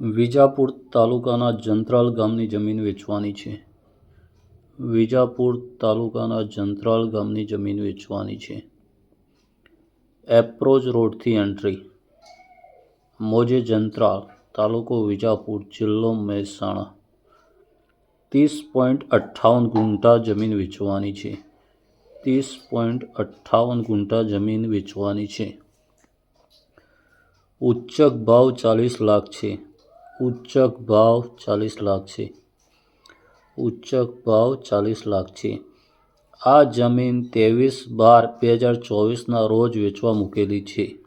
વિજાપુર તાલુકાના જંત્રાલ ગામની જમીન વેચવાની છે. વિજાપુર તાલુકાના જંત્રાલ ગામની જમીન વેચવાની છે. એપ્રોચ રોડથી એન્ટ્રી. મોજે જંત્રાલ, તાલુકો વિજાપુર, જિલ્લો મહેસાણા. ત્રીસ પોઈન્ટ અઠ્ઠાવન ગુંઠા જમીન વેચવાની છે. ત્રીસ પોઈન્ટ અઠ્ઠાવન ગુંઠા જમીન વેચવાની છે. ઉચ્ચક ભાવ ચાલીસ લાખ છે. ઉચ્ચક ભાવ ચાલીસ લાખ છે. ઉચ્ચક ભાવ ચાલીસ લાખ છે. આ જમીન ત્રેવીસ બાર બે હજાર ચોવીસના રોજ વેચવા મૂકેલી છે.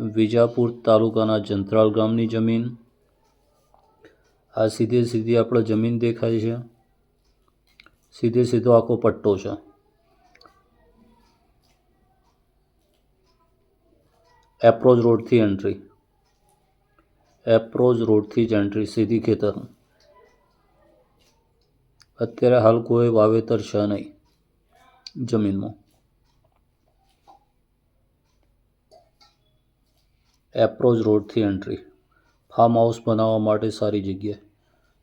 વિજાપુર તાલુકાના જંત્રાલ ગામની જમીન. આ સીધે સીધી આપણે જમીન દેખાય છે. સીધે સીધો આખો પટ્ટો છે. એપ્રોચ રોડથી એન્ટ્રી એપ્રોચ રોડથી જ એન્ટ્રી સીધી ખેતર અત્યારે હાલ કોઈ વાવેતર છે નહીં જમીનમાં એપ્રોચ રોડથી એન્ટ્રી ફાર્મ હાઉસ બનાવવા માટે સારી જગ્યા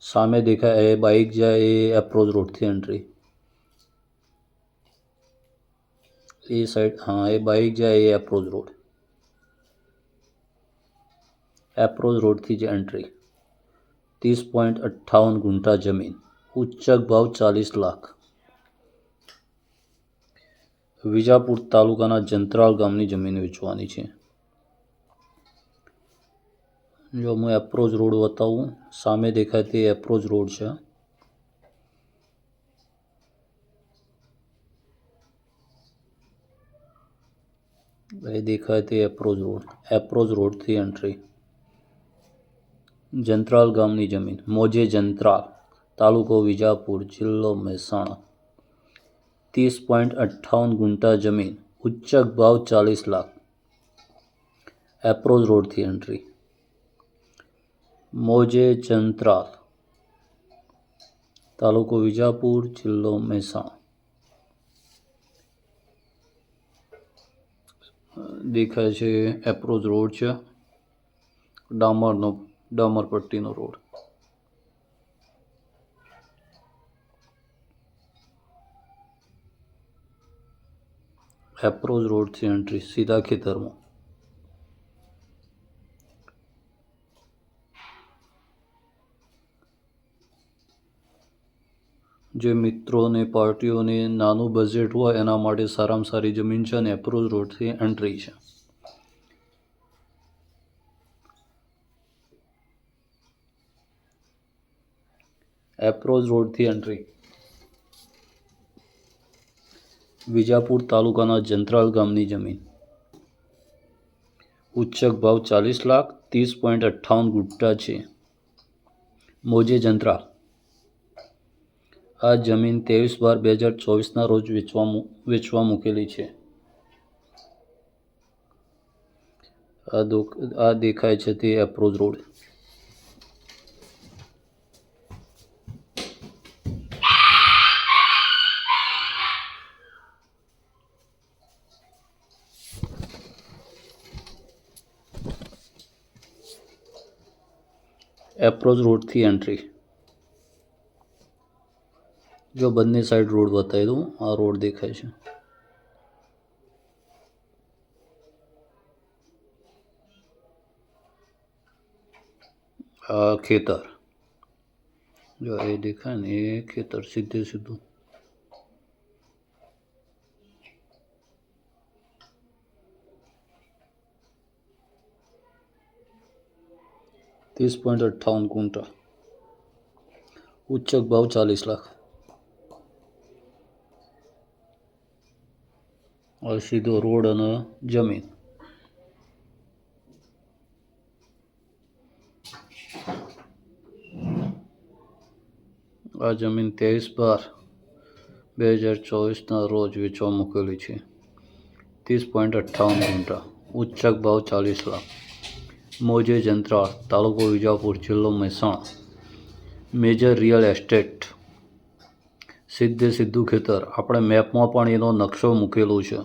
સામે દેખાય એ બાઇક જાય એ એપ્રોચ રોડથી એન્ટ્રી એ સાઈડ હા એ બાઇક જાય એ એપ્રોચ રોડ એપ્રોચ રોડથી જ એન્ટ્રી. ત્રીસ પોઈન્ટ અઠ્ઠાવન ગુંઠા જમીન. ઉચ્ચક ભાવ ચાલીસ લાખ. વિજાપુર તાલુકાના જંત્રાલ ગામની જમીન વેચવાની છે. જો હું એપ્રોચ રોડ બતાવું, સામે દેખાય તે એપ્રોચ રોડ છે. એ દેખાય તે એપ્રોચ રોડ. એપ્રોચ રોડથી એન્ટ્રી. જંત્રાલ ગામની જમીન, મોજે જંત્રાલ, તાલુકો વિજાપુર, જિલ્લો મહેસાણા. ત્રીસ પોઈન્ટ અઠ્ઠાવન ગુંટા જમીન ઉચ્ચક ભાવ ચાલીસ લાખ. એપ્રોચ રોડથી એન્ટ્રી. મોજે જંત્રાલ, તાલુકો વિજાપુર, જિલ્લો મહેસાણા. દેખાય છે એપ્રોચ રોડ છે. ડામરનો ડામર પટ્ટીનો રોડ એપ્રોચ રોડથી એન્ટ્રી સીધા ખેતરમાં જે મિત્રોને પાર્ટીઓને નાનું બજેટ હોય એના માટે સારામાં સારી જમીન છે અને એપ્રોચ રોડથી એન્ટ્રી છે એપ્રોચ રોડથી એન્ટ્રી. વિજાપુર તાલુકાના જંત્રાલ ગામની જમીન. ઉચ્ચક ભાવ ચાલીસ લાખ ત્રીસ પોઈન્ટ અઠ્ઠાવન ગુટ્ટા છે. મોજે જંત્રાલ. આ જમીન ત્રેવીસ બાર બે હજાર ચોવીસના રોજ વેચવા વેચવા મૂકેલી છે. આ દોક, આ દેખાય છે તે એપ્રોચ રોડ. એપ્રોચ રોડથી એન્ટ્રી જો બંને સાઈડ રોડ બતાવી દઉં, આ રોડ દેખાય છે. આ ખેતર. જો એ દેખાય ને, એ ખેતર સીધે સીધું. ત્રીસ પોઈન્ટ અઠ્ઠાવન કુંટલ ઉચ્ચક ભાવ ચાલીસ લાખ હવે સીધો રોડ અને જમીન આ જમીન ત્રેવીસ બાર બે હજાર ચોવીસના રોજ વેચવા મૂકેલી છે ત્રીસ પોઈન્ટ અઠ્ઠાવન ગુંઠા ઉચ્ચક ભાવ ચાલીસ લાખ મોજે જંત્રાળ તાલુકો વિજાપુર, જિલ્લો મહેસાણા મેજર રિયલ એસ્ટેટ સીધે સીધું ખેતર. આપણે મેપમાં પણ એનો નકશો મૂકેલો છે.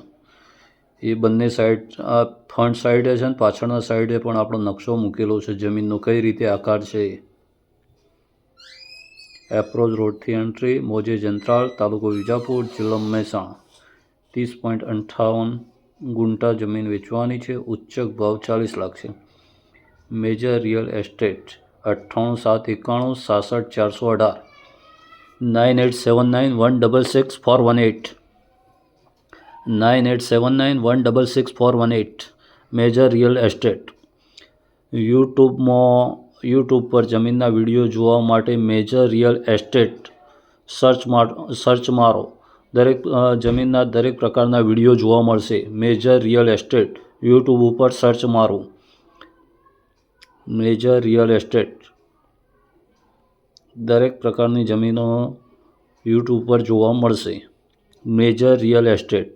એ બંને સાઈડ આ ફ્રન્ટ સાઈડે છે ને પાછળના સાઈડે પણ આપણો નકશો મૂકેલો છે. જમીનનો કઈ રીતે આકાર છે એપ્રોચ રોડથી એન્ટ્રી મોજે જંત્રાળ, તાલુકો વિજાપુર, જિલ્લો મહેસાણા. ત્રીસ પોઈન્ટ અઠ્ઠાવન ગુંટા જમીન વેચવાની છે. ઉચ્ચક ભાવ ચાલીસ લાખ છે. મેજર રિયલ એસ્ટેટ અઠ્ઠાણું સાત એકાણું સાસઠ ચારસો અઢાર. Nine eight seven nine one double six four one eight nine eight seven nine one double six four one eight major real estate યુટ્યુબમાં, યુટ્યુબ પર જમીનના વીડિયો જોવા માટે major real estate search search મારો. દરેક જમીનના દરેક પ્રકારના વીડિયો જોવા મળશે. મેજર રિયલ એસ્ટેટ યુટ્યુબ ઉપર સર્ચ મારો. મેજર રિયલ એસ્ટેટ દરેક પ્રકારની જમીનો યુટ્યુબ પર જોવા મળશે. મેજર રિયલ એસ્ટેટ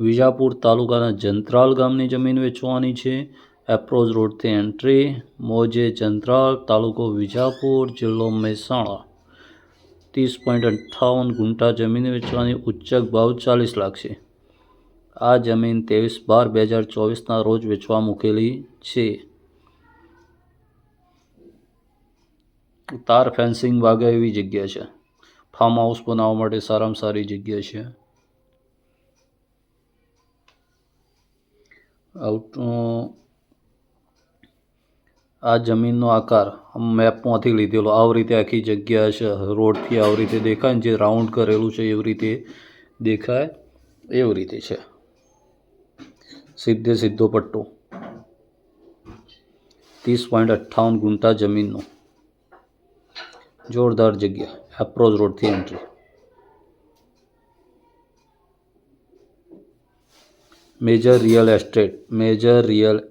વિજાપુર તાલુકાના જંત્રાલ ગામની જમીન વેચવાની છે. એપ્રોચ રોડથી એન્ટ્રી મોજે જંત્રાલ, તાલુકો વિજાપુર, જિલ્લો મહેસાણા. ત્રીસ પોઈન્ટ અઠ્ઠાવન ગુંટા જમીન વેચવાની ઉચ્ચક ભાવ ચાલીસ લાખ છે. આ જમીન ત્રેવીસ બાર બે હજાર ચોવીસના રોજ વેચવા મૂકેલી છે. તાર ફેન્સિંગ વાગે એવી જગ્યા છે. ફાર્મ હાઉસ બનાવવા માટે સારામાં સારી જગ્યા છે. આઉટ આ જમીનનો આકાર મેપમાંથી લીધેલો. આવી રીતે આખી જગ્યા છે. રોડથી આવી રીતે દેખાય ને જે રાઉન્ડ કરેલું છે એવી રીતે દેખાય. એવી રીતે છે. સીધે સીધો પટ્ટો. ત્રીસ પોઈન્ટ અઠ્ઠાવન ગુંટા જમીનનો. જોરદાર જગ્યા. Approach રોડથી entry major real estate major real